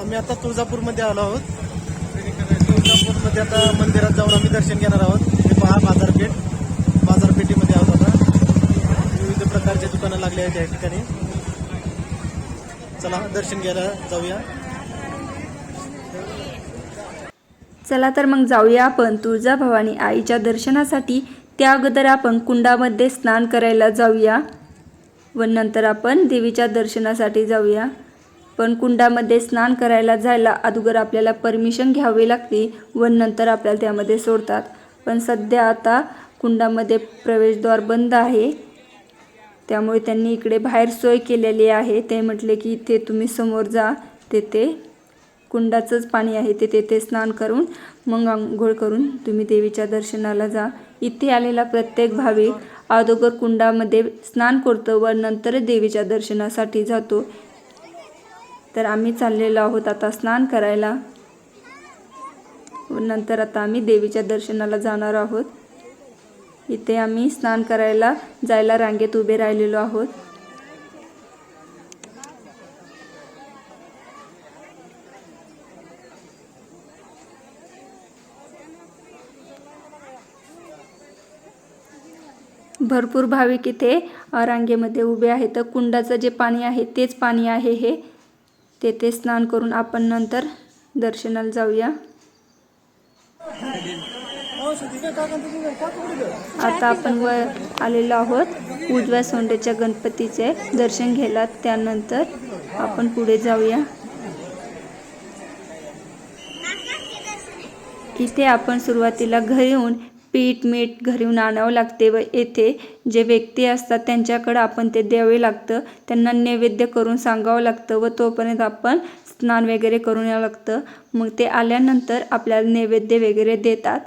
आम्ही आता तुळजापूरमध्ये आलो आहोत. तुळजापूरमध्ये आता मंदिरात जाऊन आम्ही दर्शन घेणार आहोत. हे पहा बाजारपेठ. बाजारपेठेमध्ये आहोत आता. विविध प्रकारच्या दुकानं लागले आहेत या ठिकाणी. चला दर्शन घ्यायला जाऊया. चला तर मग जाऊया आपण तुळजाभवानी आईच्या दर्शनासाठी. त्या अगोदर आपण कुंडामध्ये स्नान करायला जाऊया. व नंतर आपण देवीच्या दर्शनासाठी जाऊया. पण कुंडामध्ये स्नान करायला जायला अगोदर आपल्याला परमिशन घ्यावी लागते व नंतर आपल्याला त्यामध्ये सोडतात. पण सध्या आता कुंडामध्ये प्रवेशद्वार बंद आहे. त्यामुळे त्यांनी इकडे बाहेर सोय केलेली आहे. ते म्हटले की इथे तुम्ही समोर जा. तेथे कुंडाचंच पाणी आहे. ते तेथे स्नान करून मग आंघोळ करून तुम्ही देवीच्या दर्शनाला जा. इथे आलेला प्रत्येक भाविक अगोदर कुंडामध्ये स्नान करतो व नंतर देवीच्या दर्शनासाठी जातो. तर आम्ही चाललेलो आहोत आता स्नान करायला. नंतर आता आम्ही देवीच्या दर्शनाला जाणार आहोत. इथे आम्ही स्नान करायला जायला रांगेत उभे राहिलेलो आहोत. भरपूर भाविक इथे रांगेमध्ये उभे आहेत. तर कुंडाचं जे पाणी आहे तेच पाणी आहे हे. तेथे स्नान करून आपण नंतर दर्शनाला जाऊया. आता आपण व आलेलो आहोत. उजव्या सोंडेच्या गणपतीचे दर्शन घ्यायला त्यानंतर आपण पुढे जाऊया. इथे आपण सुरुवातीला घरी येऊन पीठ मीठ घरी येऊन आणावं लागते व येथे जे व्यक्ती असतात त्यांच्याकडं आपण ते द्यावे लागतं. त्यांना नैवेद्य करून सांगावं लागतं व तोपर्यंत आपण स्नान वगैरे करून यावं लागतं. मग ते आल्यानंतर आपल्याला नैवेद्य वगैरे देतात.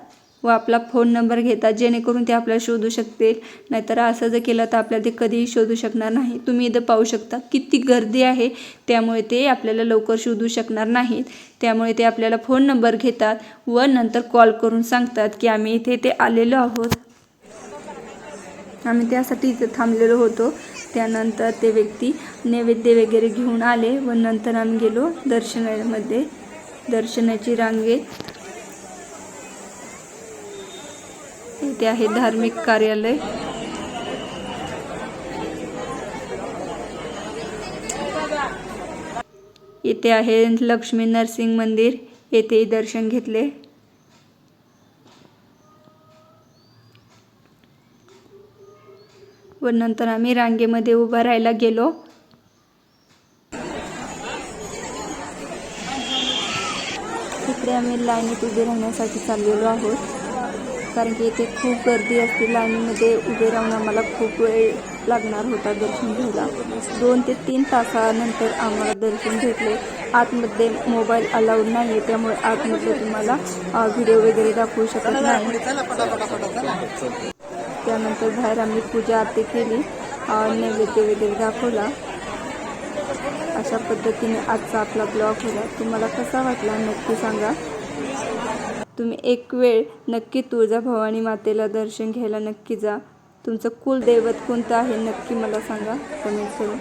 व आपला फोन नंबर घेतात जेणेकरून ते आपल्याला शोधू शकतील. नाहीतर असं जर केलं तर आपल्याला ते कधीही शोधू शकणार नाही. तुम्ही इथं पाहू शकता किती गर्दी आहे. त्यामुळे ते आपल्याला लवकर शोधू शकणार नाहीत. त्यामुळे ते आपल्याला फोन नंबर घेतात व नंतर कॉल करून सांगतात की आम्ही इथे ते आलेलो आहोत. आम्ही त्यासाठी इथं थांबलेलो होतो. त्यानंतर ते व्यक्ती नैवेद्य वगैरे घेऊन आले व नंतर आम्ही गेलो दर्शनामध्ये. दर्शनाची रांगेत इथे आहे धार्मिक कार्यालय. इथे आहे लक्ष्मी नरसिंग मंदिर. येथेही दर्शन घेतले. व नंतर आम्ही रांगेमध्ये उभा राहायला गेलो. तिकडे आम्ही लाईनीत उभे राहण्यासाठी चाललेलो आहोत. कारण की इथे खूप गर्दी असते लाईनमध्ये उभे राहून आम्हाला खूप वेळ लागणार होता दर्शन घ्यायला. दोन ते तीन तासानंतर आम्हाला दर्शन भेटले. आतमध्ये मोबाईल अलाउड नाही आहे त्यामुळे आतमध्ये तुम्हाला व्हिडिओ वगैरे दाखवू शकत नाही. त्यानंतर बाहेर आम्ही पूजा आरती केली नैवेद्य वगैरे दाखवला. अशा पद्धतीने आजचा आपला ब्लॉग होता तुम्हाला कसा वाटला नक्की सांगा. तुम्ही एक वेळ नक्की तुळजाभवानी मातेला दर्शन घ्यायला नक्की जा. तुमचं कुलदैवत कोणतं आहे नक्की मला सांगा. कमेंट करून.